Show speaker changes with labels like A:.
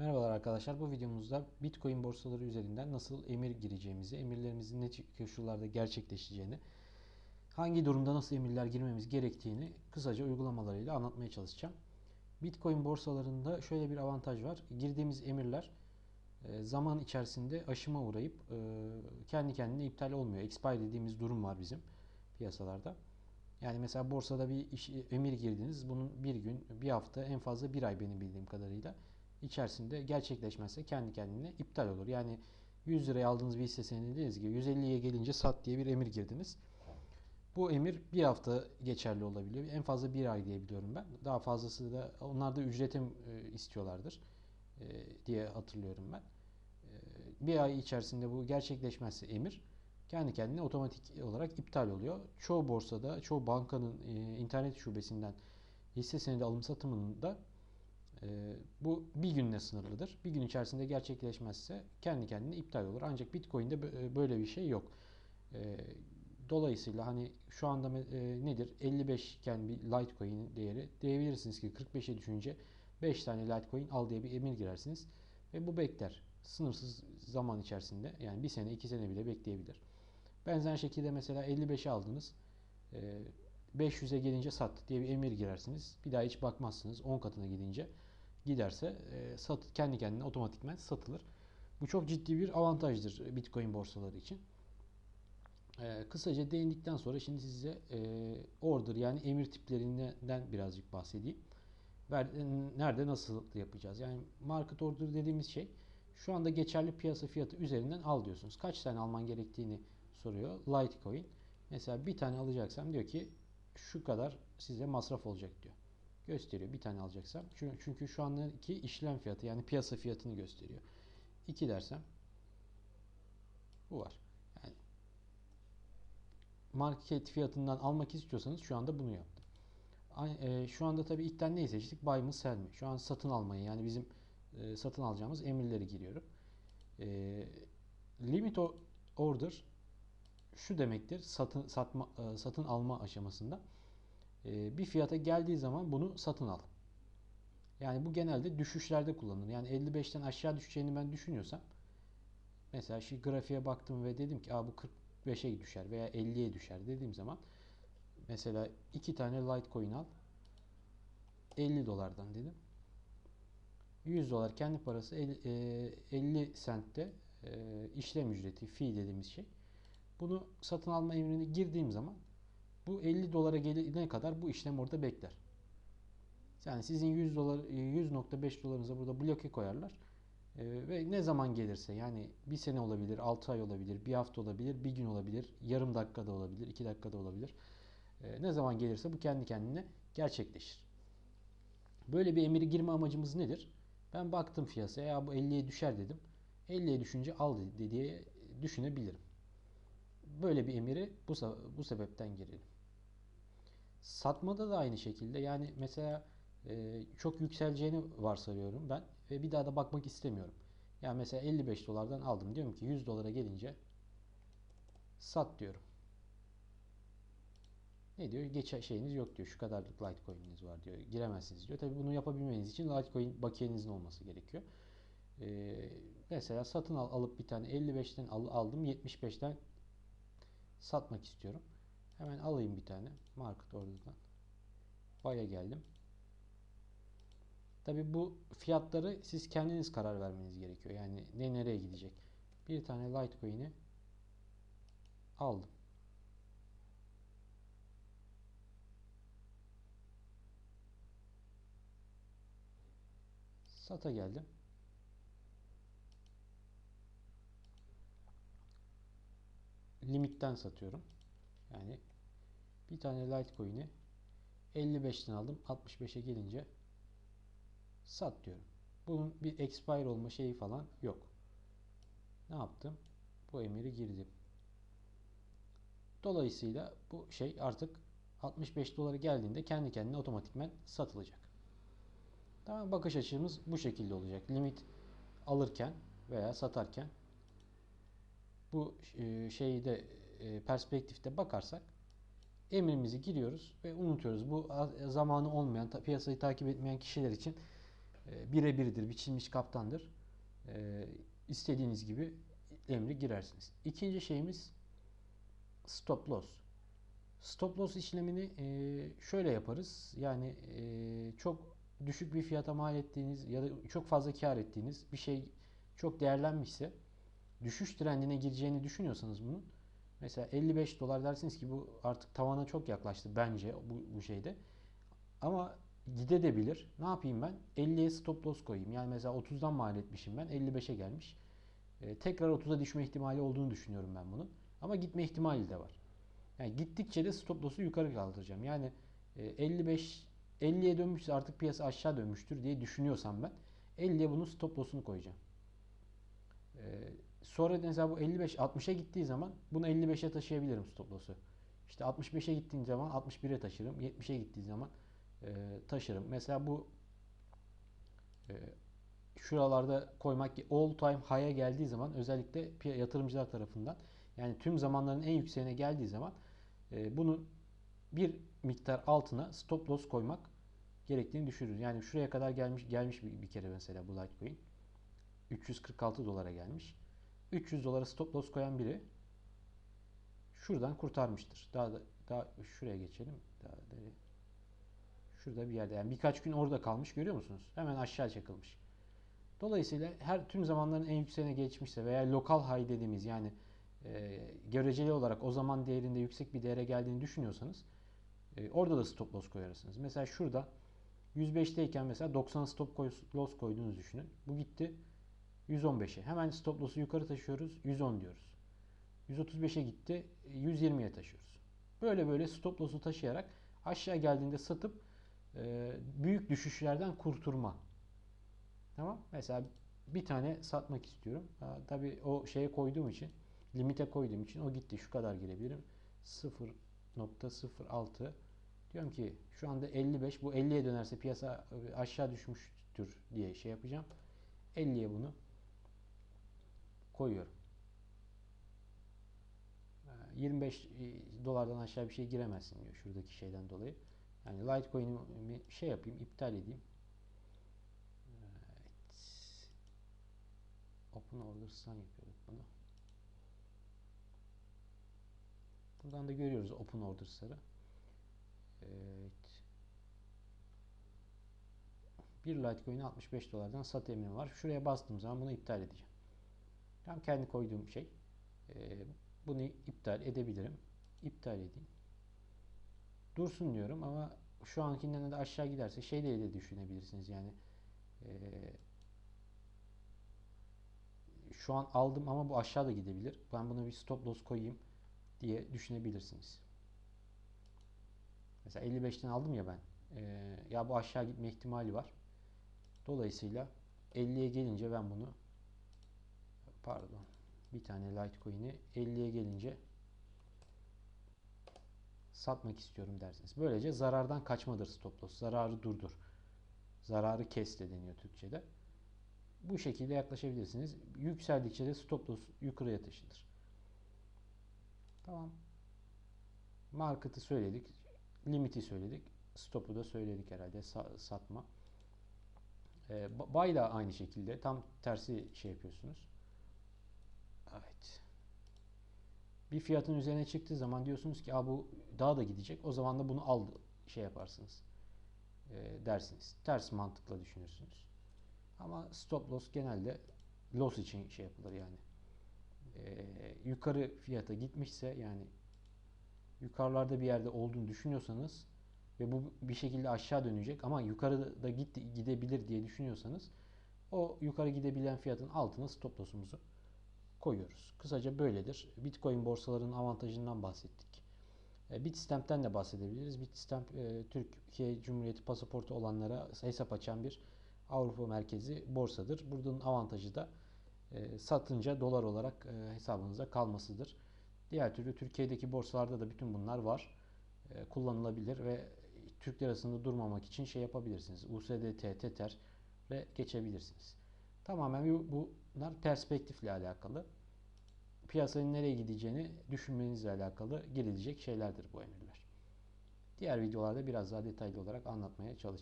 A: Merhabalar arkadaşlar. Bu videomuzda Bitcoin borsaları üzerinden nasıl emir gireceğimizi, emirlerimizin ne koşullarda gerçekleşeceğini, hangi durumda nasıl emirler girmemiz gerektiğini kısaca uygulamalarıyla anlatmaya çalışacağım. Bitcoin borsalarında şöyle bir avantaj var. Girdiğimiz emirler e, zaman içerisinde aşıma uğrayıp e, kendi kendine iptal olmuyor. Expire dediğimiz durum var bizim piyasalarda. Yani mesela borsada bir iş, emir girdiniz. Bunun bir gün, bir hafta, en fazla bir ay benim bildiğim kadarıyla içerisinde gerçekleşmezse kendi kendine iptal olur. Yani 100 liraya aldığınız bir hisse senedi dediniz ki 150'ye gelince sat diye bir emir girdiniz. Bu emir bir hafta geçerli olabiliyor. En fazla bir ay diyebiliyorum ben. Daha fazlası da onlar da ücretim e, istiyorlardır e, diye hatırlıyorum ben. E, bir ay içerisinde bu gerçekleşmezse emir kendi kendine otomatik olarak iptal oluyor. Çoğu borsada, çoğu bankanın internet şubesinden hisse senedi alım satımında e, bu bir günle sınırlıdır. Bir gün içerisinde gerçekleşmezse kendi kendine iptal olur. Ancak Bitcoin'de e, böyle bir şey yok. E, dolayısıyla hani şu anda e, nedir? 55 iken bir Litecoin değeri diyebilirsiniz ki 45'e düşünce 5 tane Litecoin al diye bir emir girersiniz. Ve bu bekler. Sınırsız zaman içerisinde yani bir sene iki sene bile bekleyebilir. Benzer şekilde mesela 55'e aldınız. 500'e gelince sat diye bir emir girersiniz. Bir daha hiç bakmazsınız. 10 katına gidince giderse e, sat, kendi kendine otomatikmen satılır. Bu çok ciddi bir avantajdır Bitcoin borsaları için. E, kısaca değindikten sonra şimdi size e, order yani emir tiplerinden birazcık bahsedeyim. Nerede nasıl yapacağız? Yani market order dediğimiz şey şu anda geçerli piyasa fiyatı üzerinden al diyorsunuz. Kaç tane alman gerektiğini soruyor Litecoin. Mesela bir tane alacaksam diyor ki şu kadar size masraf olacak diyor gösteriyor. Bir tane alacaksam. Çünkü şu andaki işlem fiyatı yani piyasa fiyatını gösteriyor. 2 dersem bu var. Yani market fiyatından almak istiyorsanız şu anda bunu yaptım. E, şu anda tabii ilkten neyi seçtik? Buy mı sell mi? Şu an satın almayı yani bizim e, satın alacağımız emirleri giriyorum. E, limit order şu demektir. Satın satma satın alma aşamasında bir fiyata geldiği zaman bunu satın al. Yani bu genelde düşüşlerde kullanılır. Yani 55'ten aşağı düşeceğini ben düşünüyorsam mesela şu grafiğe baktım ve dedim ki bu 45'e düşer veya 50'ye düşer dediğim zaman mesela iki tane Litecoin al 50 dolardan dedim. 100 dolar kendi parası 50 sentte e, işlem ücreti, fee dediğimiz şey. Bunu satın alma emrini girdiğim zaman bu 50 dolara gelene kadar bu işlem orada bekler. Yani sizin 100 dolar 100.5 dolarınıza burada bloke koyarlar. Ee, ve ne zaman gelirse yani bir sene olabilir, 6 ay olabilir, bir hafta olabilir, bir gün olabilir, yarım dakikada olabilir, 2 dakikada olabilir. Ee, ne zaman gelirse bu kendi kendine gerçekleşir. Böyle bir emiri girme amacımız nedir? Ben baktım piyasaya ya bu 50'ye düşer dedim. 50'ye düşünce al diye düşünebilirim. Böyle bir emiri bu, bu sebepten girelim. Satmada da aynı şekilde yani mesela e, çok yükseleceğini varsayıyorum ben ve bir daha da bakmak istemiyorum. Yani mesela 55 dolardan aldım diyorum ki 100 dolara gelince sat diyorum. Ne diyor? Geç şeyiniz yok diyor. Şu kadarlık Litecoin'iniz var diyor. Giremezsiniz diyor. Tabii bunu yapabilmeniz için Litecoin bakiyenizin olması gerekiyor. Ee, mesela satın al, alıp bir tane 55'ten al, aldım 75'ten satmak istiyorum. Hemen alayım bir tane market order'dan. Buy'a geldim. Tabi bu fiyatları siz kendiniz karar vermeniz gerekiyor. Yani ne nereye gidecek. Bir tane Litecoin'i aldım. Sata geldim. Limitten satıyorum. Yani bir tane Litecoin'i 55'ten aldım. 65'e gelince sat diyorum. Bunun bir expire olma şeyi falan yok. Ne yaptım? Bu emiri girdim. Dolayısıyla bu şey artık 65 dolara geldiğinde kendi kendine otomatikmen satılacak. Tamam bakış açımız bu şekilde olacak. Limit alırken veya satarken bu e, şeyi de e, perspektifte bakarsak emrimizi giriyoruz ve unutuyoruz. Bu zamanı olmayan, piyasayı takip etmeyen kişiler için e, birebirdir, biçilmiş kaptandır. E, istediğiniz gibi emri girersiniz. İkinci şeyimiz stop loss. Stop loss işlemini e, şöyle yaparız. Yani çok düşük bir fiyata mal ettiğiniz ya da çok fazla kar ettiğiniz bir şey çok değerlenmişse düşüş trendine gireceğini düşünüyorsanız bunun mesela 55 dolar dersiniz ki bu artık tavana çok yaklaştı bence bu, bu şeyde. Ama gidebilir. Ne yapayım ben? 50'ye stop loss koyayım. Yani mesela 30'dan mal etmişim ben. 55'e gelmiş. Ee, tekrar 30'a düşme ihtimali olduğunu düşünüyorum ben bunun. Ama gitme ihtimali de var. Yani gittikçe de stop loss'u yukarı kaldıracağım. Yani e, 55 50'ye dönmüşse artık piyasa aşağı dönmüştür diye düşünüyorsam ben 50'ye bunun stop loss'unu koyacağım. Ee, sonra mesela bu 55 60'a gittiği zaman bunu 55'e taşıyabilirim stop loss'u. İşte 65'e gittiğim zaman 61'e taşırım. 70'e gittiği zaman e, taşırım. Mesela bu e, şuralarda koymak all time high'a geldiği zaman özellikle yatırımcılar tarafından yani tüm zamanların en yükseğine geldiği zaman e, bunun bir miktar altına stop loss koymak gerektiğini düşünürüz. Yani şuraya kadar gelmiş gelmiş bir, bir kere mesela bu Litecoin. 346 dolara gelmiş. 300 dolara stop loss koyan biri şuradan kurtarmıştır. Daha da daha şuraya geçelim. Daha da şurada bir yerde. Yani birkaç gün orada kalmış görüyor musunuz? Hemen aşağı çakılmış. Dolayısıyla her tüm zamanların en yükseğine geçmişse veya lokal high dediğimiz yani e, göreceli olarak o zaman değerinde yüksek bir değere geldiğini düşünüyorsanız e, orada da stop loss koyarsınız. Mesela şurada 105'teyken mesela 90 stop loss koyduğunuzu düşünün. Bu gitti 115'e. Hemen stop loss'u yukarı taşıyoruz. 110 diyoruz. 135'e gitti. 120'ye taşıyoruz. Böyle böyle stop loss'u taşıyarak aşağı geldiğinde satıp e, büyük düşüşlerden kurtulma. Tamam. Mesela bir tane satmak istiyorum. Ha, tabii o şeye koyduğum için limite koyduğum için o gitti. Şu kadar girebilirim. 0.06 diyorum ki şu anda 55 bu 50'ye dönerse piyasa aşağı düşmüştür diye şey yapacağım. 50'ye bunu koyuyorum. 25 dolardan aşağı bir şey giremezsin diyor şuradaki şeyden dolayı. Yani Litecoin'i şey yapayım, iptal edeyim. Evet. Open Orders'tan yapıyorduk bunu. Buradan da görüyoruz Open Orders'ları. Evet. Bir Litecoin'e 65 dolardan sat emri var. Şuraya bastığım zaman bunu iptal edeceğim. Tam kendi koyduğum şey. Bunu iptal edebilirim. İptal edeyim. Dursun diyorum ama şu ankinden de aşağı giderse şey de düşünebilirsiniz yani şu an aldım ama bu aşağı da gidebilir. Ben buna bir stop loss koyayım diye düşünebilirsiniz. Mesela 55'ten aldım ya ben. E, ya bu aşağı gitme ihtimali var. Dolayısıyla 50'ye gelince ben bunu pardon bir tane Litecoin'i 50'ye gelince satmak istiyorum dersiniz. Böylece zarardan kaçmadır stop loss. Zararı durdur. Zararı kes de deniyor Türkçe'de. Bu şekilde yaklaşabilirsiniz. Yükseldikçe de stop loss yukarıya taşınır. Tamam. Market'ı söyledik. Limiti söyledik. Stop'u da söyledik herhalde. Sa satma. E, buy da aynı şekilde. Tam tersi şey yapıyorsunuz. Evet. Bir fiyatın üzerine çıktığı zaman diyorsunuz ki bu daha da gidecek. O zaman da bunu al şey yaparsınız. E, dersiniz. Ters mantıkla düşünürsünüz. Ama stop loss genelde loss için şey yapılır yani. E, yukarı fiyata gitmişse yani yukarılarda bir yerde olduğunu düşünüyorsanız ve bu bir şekilde aşağı dönecek ama yukarıda gitti, gidebilir diye düşünüyorsanız o yukarı gidebilen fiyatın altına stop loss'umuzu koyuyoruz. Kısaca böyledir. Bitcoin borsalarının avantajından bahsettik. E, Bitstamp'ten de bahsedebiliriz. Bitstamp e, Türkiye Cumhuriyeti pasaportu olanlara hesap açan bir Avrupa merkezi borsadır. Buradan avantajı da e, satınca dolar olarak hesabınıza kalmasıdır. Diğer türlü Türkiye'deki borsalarda da bütün bunlar var. Kullanılabilir ve Türk lirasında durmamak için şey yapabilirsiniz. USDT, Tether ve geçebilirsiniz. Tamamen bunlar perspektifle alakalı. Piyasanın nereye gideceğini düşünmenizle alakalı girilecek şeylerdir bu emirler. Diğer videolarda biraz daha detaylı olarak anlatmaya çalışacağım.